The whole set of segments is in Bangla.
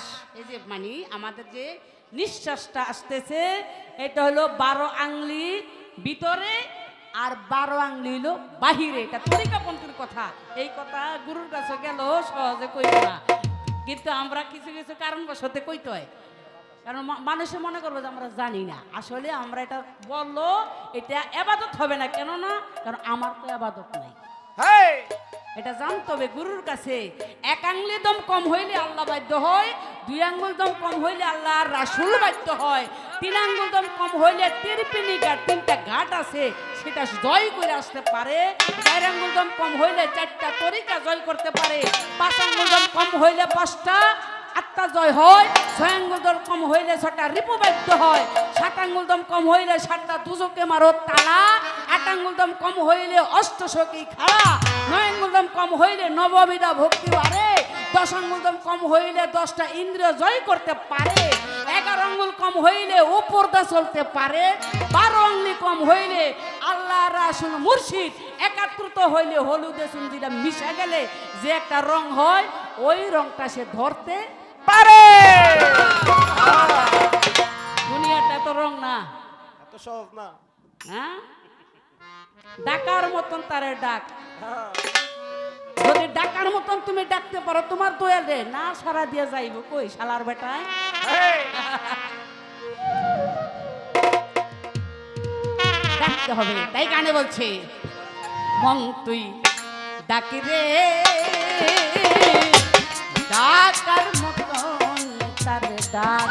শ্বাস এই যে মানে আমাদের যে নিঃশ্বাসটা আসতেছে এটা হলো বারো আংলি ভিতরে আর বারো আংলি হলো বাহিরে। এটা তরিকাপন্থীর কথা। এই কথা গুরুর কাছে গেল সহজে কইব না। কিন্তু আমরা কিছু কিছু কারণবশতে কইতে হয়। কারণ মানুষে মনে করবে যে আমরা জানি না। আসলে আমরা এটা বলল এটা এবাদত হবে না। কেন না কারণ আমার তো এবাদত নাই। এটা জানতে হবে গুরুর কাছে। এক আংলি দম কম হইলে আল্লাহ বাধ্য হয় দুই আঙ্গুল দম কম হইলে আল্লাহ রাসুল বাধ্য হয়। তিন আঙ্গুল দম কম হইলে তিরপিনি ঘাট তিনটা ঘাট আছে, সেটা জয় করে আসতে পারে। চার আঙ্গুল দম কম হইলে চারটা তরিকা জয় করতে পারে। পাঁচ আঙ্গুল দম কম হইলে পাঁচটা আত্মা জয় হয়। ছয় আঙ্গুল দম কম হইলে ছটা রিপু বাধ্য হয়। সাত আঙ্গুল দম কম হইলে সাতটা দুজকে মারো তালা। আট আঙ্গুল দম কম হইলে অষ্টশকী খাড়া। নয় আঙ্গুল দম কম হইলে নববিধা ভক্তি বাড়ে দশ আঙ্গুল কম হইলে দশটা ইন্দ্রিয় জয় করতে পারে এগারো আঙ্গুল কম হইলে উপরদা চলতে পারে বারো আঙ্গুলি কম হইলে আল্লাহ রাসুল মুর্শিদ একাত্রিত হইলে হলুদে সুন্দরীরা মিশে গেলে যে একটা রং হয় ওই রংটা সে ধরতে পারে। দুনিয়াটা তো রং না। এত সহজ না। হ্যাঁ? ডাকার মতন তারে ডাক। হ্যাঁ। যদি ডাকার মতন তুমি ডাকতে পারো তোমার দোয়াল না সারা দিয়ে যাইব। কই শালার বেটায় ডাকতে হবে তাই গানে বলছে। মন তুই ডাকি রে। ডাকার মতন তার ডাক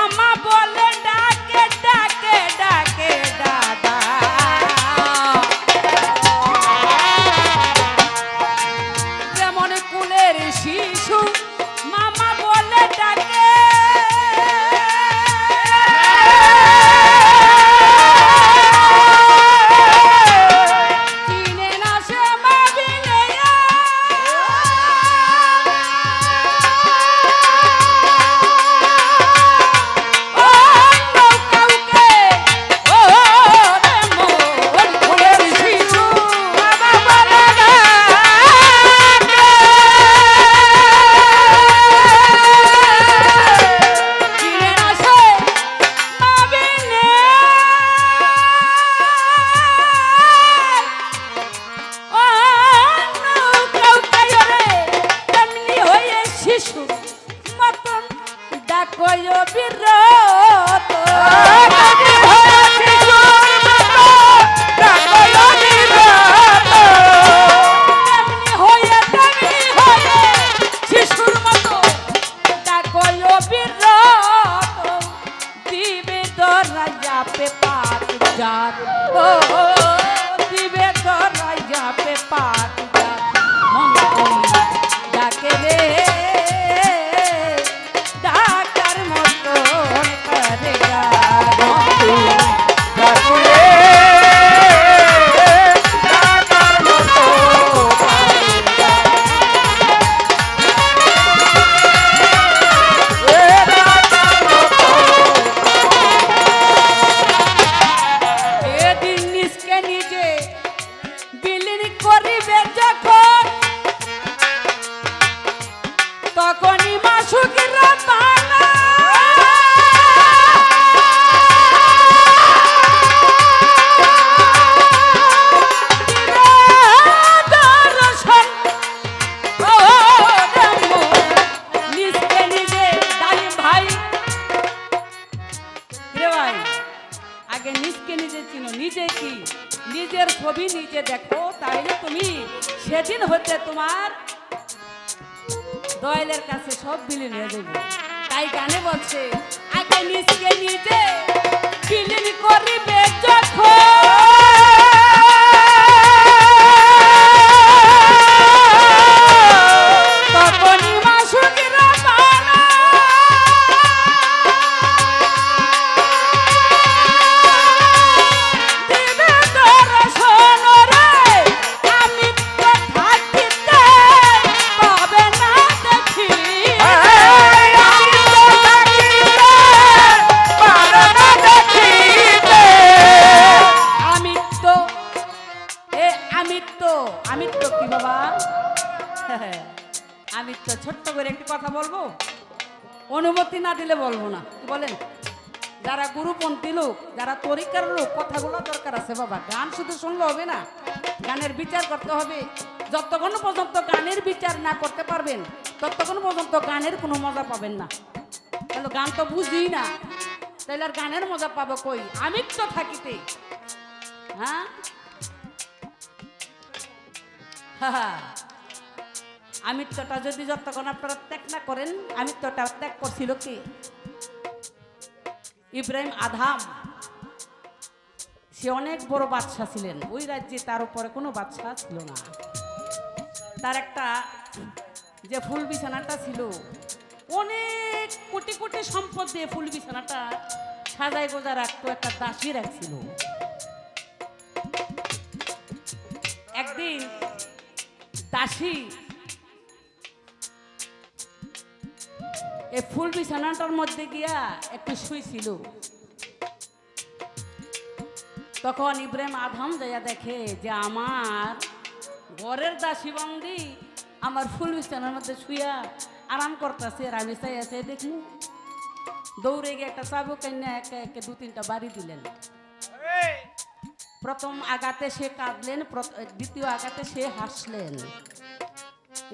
মামা বলে ডাকে ডাকে ডাকে। ডাকয় বিরত দয়ালের কাছে সব বিলীন হয়ে যাবে তাই গানে বলছে আগে নিজকে নিজে বিলীন করিবে যখন। লোক, যারা তরিকার লোক কথাগুলো দরকার আছে বাবা। গান শুধু শুনলে হবে না, গানের বিচার করতে হবে। যতক্ষণ পর্যন্ত গানের বিচার না করতে পারবেন, ততক্ষণ পর্যন্ত গানের কোনো মজা পাবেন না। তাহলে গান তো বুঝি না। তাহলে আর গানের মজা পাবো কই? আমি তো থাকিতে। হ্যাঁ? আমিত্বটা যদি যতক্ষণ আপনারা ত্যাগ না করেন আমিত্বটা ত্যাগ করছিল কি? ইব্রাহিম আধাম সে অনেক বড় বাদশা ছিলেন। ওই রাজ্যে তার উপরে কোনো বাদশা ছিল না। তার একটা যে ফুল বিছানাটা ছিল, অনেক কোটি কোটি সম্পদ দিয়ে ফুল বিছানাটা সাজাই গোজা রাখতো, একটা দাসী রাখছিল। একদিন দাসী এই ফুল বিছানাটার মধ্যে গিয়া একটু শুইছিল। তখন ইব্রাহিম আধম যাইয়া দেখে যে আমার ঘরের দাসী বন্দি আমার ফুল বিছানার মধ্যে শুইয়া আরাম করতেছে আর আমি চাই আছে দেখি। দৌড়ে গিয়ে একটা চাবুক কন্যা একে একে দু তিনটা বাড়ি দিলেন। প্রথম আঘাতে সে কাঁদলেন দ্বিতীয় আঘাতে সে হাসলেন।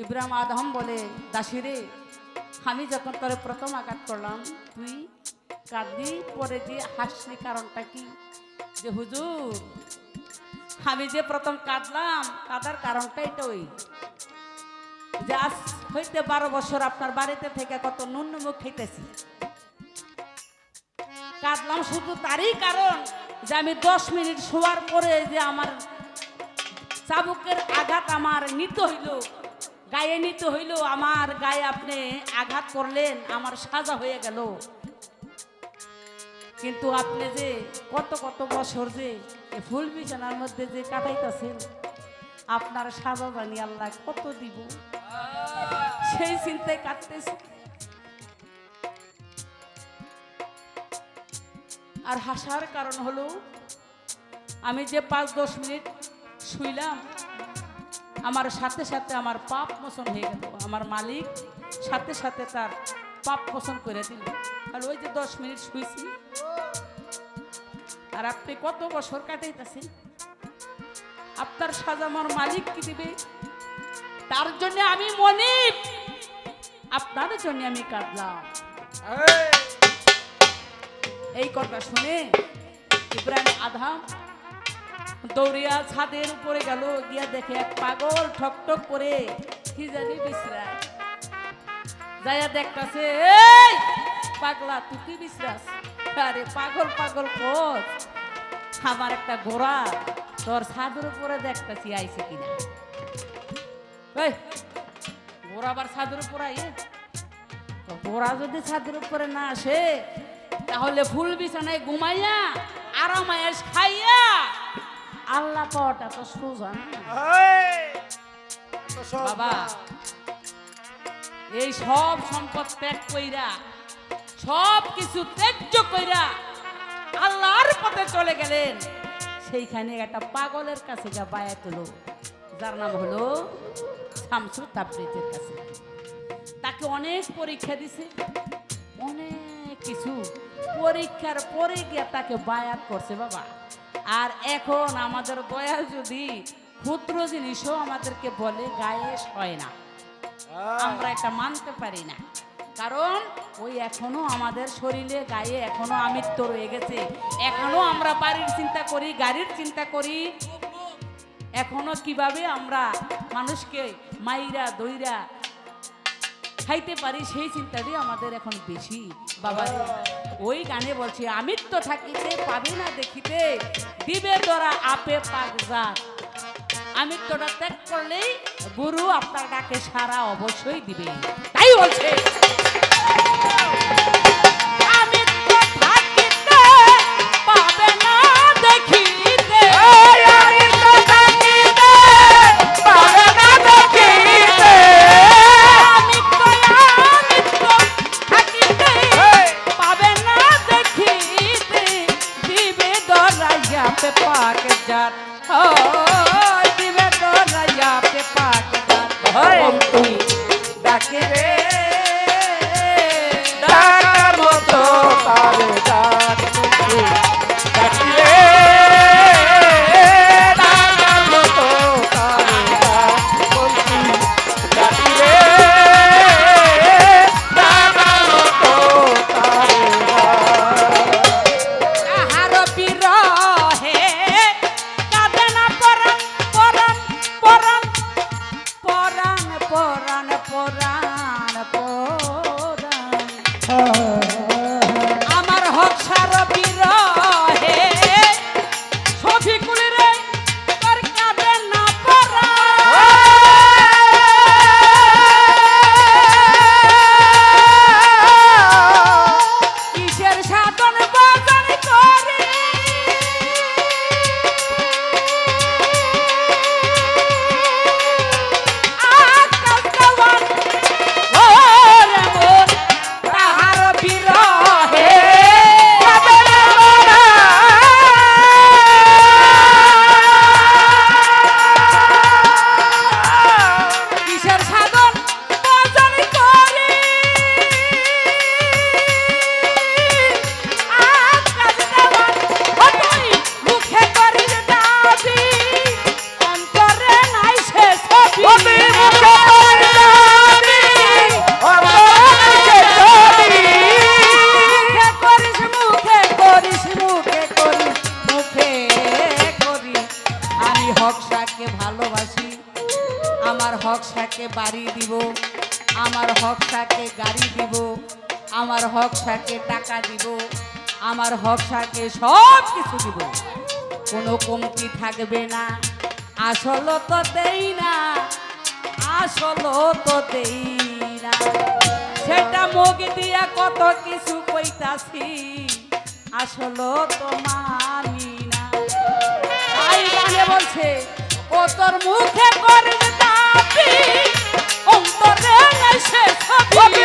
ইব্রাহিম আদম বলে দাসিরে আমি যখন তোরে প্রথম আঘাত করলাম, তুই কাঁদলি পরে যে হাসলি কারণটা কি? যে হুজুর, আমি যে প্রথম কাঁদলাম, কাদার কারণটা এটা ওই। যে আজ হইতে বারো বছর আপনার বাড়িতে থেকে কত নুন মুখ খেতেছি কাঁদলাম শুধু তারই কারণ যে আমি দশ মিনিট শোয়ার পরে যে আমার চাবুকের আঘাত আমার নিত হইল। গায়ে নিতে হইল, আমার গায়ে আপনি আঘাত করলেন, আমার সাজা হয়ে গেল। কিন্তু আপনি যে কত কত বছর যে ফুল বিছানার মধ্যে যে কাটাইতেছেন, আপনার সাজা জানি আল্লাহ কত দিব। সেই চিন্তায় কাটতেছে আর হাসার কারণ হলো, আমি যে পাঁচ দশ মিনিট শুইলাম আমার সাথে সাথে আমার পাপ মোচন হয়ে গেল। আমার মালিক সাথে সাথে তার পাপ মোচন করে দিল। আর ওই যে দশ মিনিট শুইছি আর আপনি কত বছর কাটাইতেছেন? আপনার সাজা আমার মালিক কি দিবে? তার জন্য আমি মনিব। আপনার জন্য আমি কাঁদলাম। এই! কথা শুনে ইব্রাহিম আধাম দৌড়িয়া ছাদের উপরে গেল, গিয়া দেখে এক পাগল ঠকঠক করে, কি জানি বিশ্রাস যাইয়া দেখতাছে পাগলা, তুই কি বিশ্রাস আরে, পাগল পাগল খোঁজ। আমার একটা ঘোড়া, তোর ছাদের উপরে দেখতাছি, আইছে কিনা? ঘোড়া আবার ছাদের উপরে আইয়ে ঘোড়া যদি ছাদের উপরে না আসে, তাহলে ফুল বিছানায় ঘুমাইয়া, আরাম আয়েস খাইয়া আল্লাহ পাওয়াটা তো সোজা বাবা এই সব সম্পদ ত্যাগ কইরা সব কিছু ত্যায্য কইরা আল্লাহর পথে চলে গেলেন। সেইখানে একটা পাগলের কাছে যা বায়াত হলো। যার নাম হলো শামসু তাবরিজের কাছে। তাকে অনেক পরীক্ষা দিছে। অনেক কিছু। পরীক্ষার পরে গিয়া তাকে বায়াত করছে বাবা। আর এখন আমাদের দয়াল যদি ক্ষুদ্র জিনিসও আমাদেরকে বলে গায়ে হয় না। আমরা এটা মানতে পারি না। কারণ ওই এখনও আমাদের শরীরে গায়ে এখনও আমিত্ব রয়ে গেছে। এখনও আমরা বাড়ির চিন্তা করি গাড়ির চিন্তা করি। এখনও কীভাবে আমরা মানুষকে মাইরা দইরা খাইতে পারি সেই চিন্তাটি আমাদের এখন বেশি। বাবা ওই গানে বলছি আমিত্ব থাকিতে পাবি না দেখিতে দিবে তোরা আপে পাক আমি তোরা ত্যাগ করলেই গুরু আপনার ডাকে সারা অবশ্যই দিবে। তাই বলছে। বাড়ি দিব, আমার হকসাকে গাড়ি দিব, আমার হকসাকে টাকা দিব, আমার হকসাকে সব কিছু দিব। কোনো কমতি থাকবে না, আসল তো দেই না, আসল তো দেই না। সেটা মুখ দিয়া কত কিছু কইতাছি, আসল তো মানি না। তাই বলছে, ও তোর মুখে করে দাবি অন্তরে নাই সে ছবি